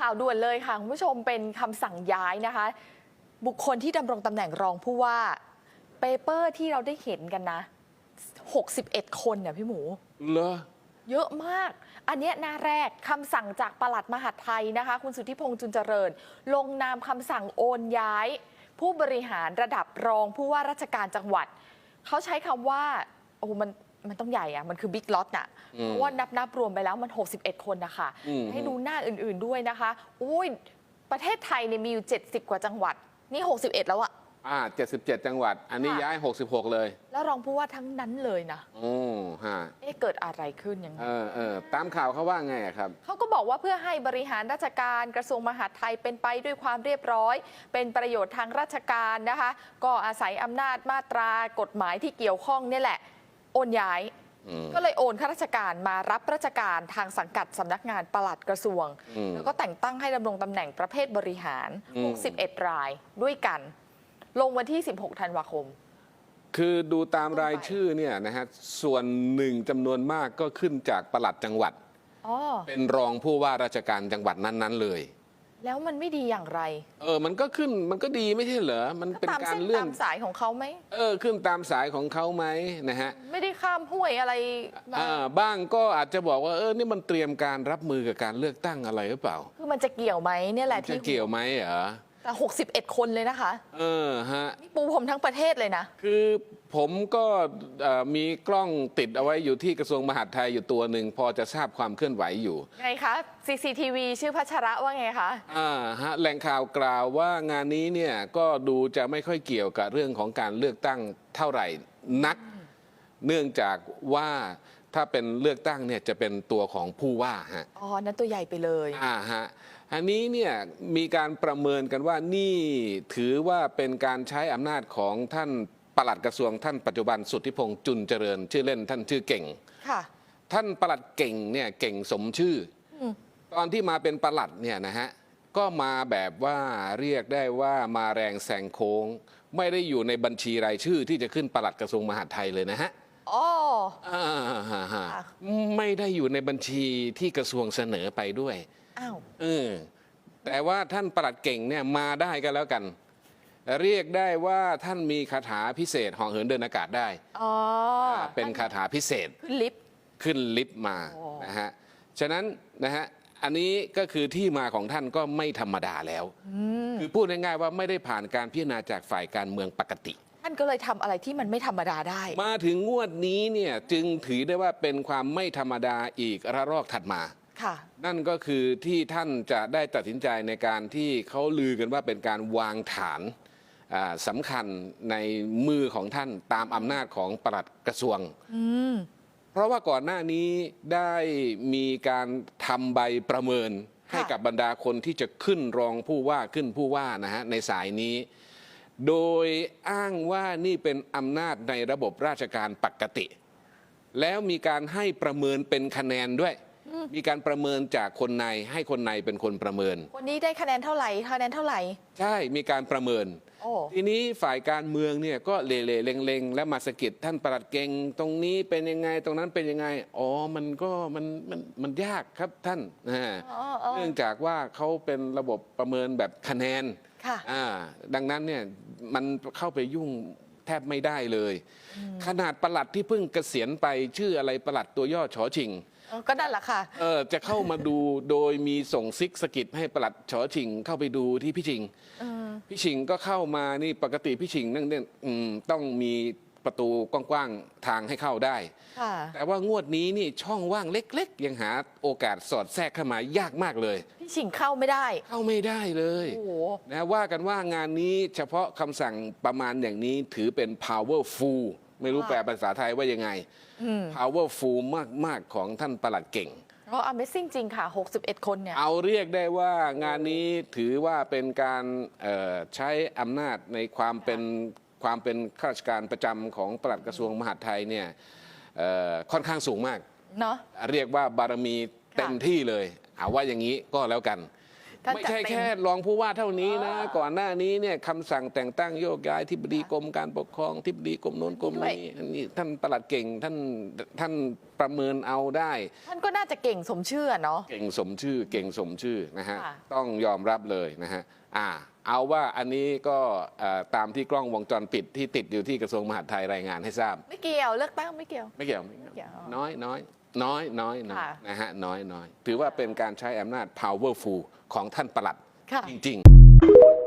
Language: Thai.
ข่าวด่วนเลยค่ะ คุณผู้ชมเป็นคำสั่งย้ายนะคะ บุคคลที่ดำรงตำแหน่งรองผู้ว่าเปเปอร์ที่เราได้เห็นกันนะ 61 คนเนี่ยพี่หมู เหรอ เยอะมาก อันเนี้ยหน้าแรกคำสั่งจากปลัดมหาดไทยนะคะ คุณสุทธิพงษ์จุนเจริญ ลงนามคำสั่งโอนย้าย ผู้บริหารระดับรองผู้ว่าราชการจังหวัด เขาใช้คำว่าโอ้โหมัน มันต้องใหญ่อะมันคือบิ๊กล็อตน่ะอืมเพราะว่านับนับรวมไปแล้วมัน 61 คนนะคะ อืม ให้ดูหน้าอื่นๆด้วยนะคะ อุ้ย ประเทศไทยเนี่ยมีอยู่ 70 กว่าจังหวัด นี่ 61 แล้วอะอ่า77 จังหวัด อันนี้ค่ะย้าย 66 เลยแล้วรองผู้ว่าทั้งนั้นเลยนะ โอ้ฮะเอ๊ะเกิดอะไรขึ้นยังไง เออเออตามข่าวเขาว่าไงอะครับ เขาก็บอกว่าเพื่อให้บริหารราชการกระทรวงมหาดไทยเป็นไปด้วยความเรียบร้อย เป็นประโยชน์ทางราชการนะคะ ก็อาศัยอำนาจมาตรากฎหมายที่เกี่ยวข้องเนี่ยแหละ โอนย้ายอืมก็เลยโอนข้าราชการมารับราชการทางสังกัดสำนักงานปลัดกระทรวงอืมแล้วก็แต่งตั้งให้ดำรงตำแหน่งประเภทบริหารอืม61 รายด้วยกัน ลงวันที่ 16 ธันวาคม คือดูตามรายชื่อเนี่ยนะฮะส่วนหนึ่งจำนวนมากก็ขึ้นจากปลัดจังหวัดอ๋อเป็นรองผู้ว่าราชการจังหวัดนั้น ๆ เลย แล้วมันไม่ดีอย่างไร เออ มันก็ขึ้น มันก็ดีไม่ใช่เหรอ มันเป็นตามการเส้นเลื่อตาน มสายของเขาไหม เออ ขึ้นตามสายของเขาไหมนะฮะไม่ได้ข้ามห้วยอะไรมาอ่าบ้างก็อาจจะบอกว่า เออ นี่มันเตรียมการรับมือกับการเลือกตั้งอะไรหรือเปล่า คือมันจะเกี่ยวไหมเนี่ยแหละจะที่เกี่ยวไหมเหรอ แต่ 61 คนเลยนะคะเออฮะ นี่ปูผมทั้งประเทศเลยนะ คือผมก็เอ่อมีกล้องติดเอาไว้อยู่ที่กระทรวงมหาดไทยอยู่ตัวหนึ่ง พอจะทราบความเคลื่อนไหวอยู่ ไงคะ CCTV ชื่อพัชระว่าไงคะ อ่าฮะแหล่งข่าวกล่าวว่างานนี้เนี่ยก็ดูจะไม่ค่อยเกี่ยวกับเรื่องของการเลือกตั้งเท่าไหร่นัก เนื่องจากว่าถ้าเป็นเลือกตั้งเนี่ยจะเป็นตัวของผู้ว่าฮะอ๋อ นั้นตัวใหญ่ไปเลย อ่าฮะ อันนี้เนี่ยมีการประเมินกันว่านี่ถือว่าเป็นการใช้อำนาจของท่านปลัดกระทรวงท่านปัจจุบันสุทธิพงษ์จุนเจริญ ชื่อเล่นท่านชื่อเก่ง ค่ะ ท่านปลัดเก่งเนี่ยเก่งสมชื่ออม ตอนที่มาเป็นปลัดเนี่ยนะฮะก็มาแบบว่าเรียกได้ว่ามาแรงแซงโค้ง ไม่ได้อยู่ในบัญชีรายชื่อที่จะขึ้นปลัดกระทรวงมหาดไทยเลยนะฮะ อ๋อ อ่าฮะฮะค่ะไม่ได้อยู่ในบัญชีที่กระทรวงเสนอไปด้วย อ้าว เออแต่ว่าท่านปลัดเก่งเนี่ยมาได้ก็แล้วกัน เรียกได้ว่าท่านมีคาถาพิเศษห่อเหินเดินอากาศได้อ๋อเป็นคาถาพิเศษ ขึ้นลิฟต์ ขึ้นลิฟต์มาโอ้ นะฮะ ฉะนั้นนะฮะ อันนี้ก็คือที่มาของท่านก็ไม่ธรรมดาแล้ว คือพูดง่ายๆว่าไม่ได้ผ่านการพิจารณาจากฝ่ายการเมืองปกติ ท่านก็เลยทำอะไรที่มันไม่ธรรมดาได้ มาถึงงวดนี้เนี่ยจึงถือได้ว่าเป็นความไม่ธรรมดาอีกระลอกถัดมา ค่ะ นั่นก็คือที่ท่านจะได้ตัดสินใจในการที่เขาลือกันว่าเป็นการวางฐานอ่าสำคัญในมือของท่านตามอำนาจของปลัดกระทรวง อืม เพราะว่าก่อนหน้านี้ได้มีการทำใบประเมิน ค่ะ ให้กับบรรดาคนที่จะขึ้นรองผู้ว่าขึ้นผู้ว่านะฮะในสายนี้ โดยอ้างว่านี่เป็นอำนาจในระบบราชการปกติ แล้วมีการให้ประเมินเป็นคะแนนด้วย มีการประเมินจากคนในให้คนในเป็นคนประเมิน คนนี้ได้คะแนนเท่าไหร่คะแนนเท่าไหร่ ใช่มีการประเมินโอ้ทีนี้ฝ่ายการเมืองเนี่ยก็เล่ๆเล็งๆ และมาสะกิดท่านประหลัดเก่งตรงนี้เป็นยังไงตรงนั้นเป็นยังไง อ๋อมันก็มันมันมันยากครับท่านนะฮะอ๋ออ๋อเนื่องจากว่าเขาเป็นระบบประเมินแบบคะแนนค่ะอ่าดังนั้นเนี่ยมันเข้าไปยุ่งแทบไม่ได้เลย ขนาดประหลัดที่เพิ่งเกษียณไปชื่ออะไรประหลัดตัวย่อชอชิงเออ ก็นั่นแหละค่ะ เออจะเข้ามาดูโดยมีส่งซิกสกิดให้ประหลัดชอชิง เข้าไปดูที่พี่ชิงเออพี่ชิงก็เข้ามานี่ปกติพี่ชิงนั่งเนี่ยอืมต้องมีประตูกว้างๆทางให้เข้าได้ ค่ะ แต่ว่างวดนี้นี่ช่องว่างเล็กๆ ยังหาโอกาสสอดแทรกเข้ามายากมากเลย พี่ชิงเข้าไม่ได้ เข้าไม่ได้เลย โอ้โห นะว่ากันว่างานนี้เฉพาะคำสั่งประมาณอย่างนี้ถือเป็น powerful ไม่รู้ค่ะแปลภาษาไทยว่ายังไงอืม powerful มาก ๆ ของท่านประหลัดเก่งก็ Amazing จริงค่ะ 61 คนเนี่ย เอาเรียกได้ว่างานนี้ถือว่าเป็นการเอ่อใช้อำนาจในความเป็นความเป็นข้าราชการประจำของปลัดกระทรวงมหาดไทยเนี่ยเอ่อค่อนข้างสูงมาก เนาะเรียกว่าบารมีเต็มที่เลย เอาว่าอย่างนี้ก็แล้วกัน ท่านไม่จัดใช่เต็ม แค่รองผู้ว่าเท่านี้นะ ก่อนหน้านี้เนี่ยคำสั่งแต่งตั้งโยกย้ายที่บดีกรมการปกครองที่บดีกรมโน้นกรมนี้อันนี้ท่านประหลัดเก่งท่านท่านประเมินเอาได้ ท่านก็น่าจะเก่งสมชื่ออะเนาะ เก่งสมชื่อเก่งสมชื่อนะฮะค่ะ ต้องยอมรับเลยนะฮะอ่า เอาว่าอันนี้ก็เอ่อตามที่กล้องวงจรปิดที่ติดอยู่ที่กระทรวงมหาดไทยรายงานให้ทราบ ไม่เกี่ยวเลือกตั้งไม่เกี่ยว ไม่เกี่ยวไม่เกี่ยวน้อยน้อย น้อยน้อยน้อยค่ะ นะฮะน้อยน้อยถือว่าเป็นการใช้อำนาจ powerful ของท่านประหลัดค่ะ จริง ๆ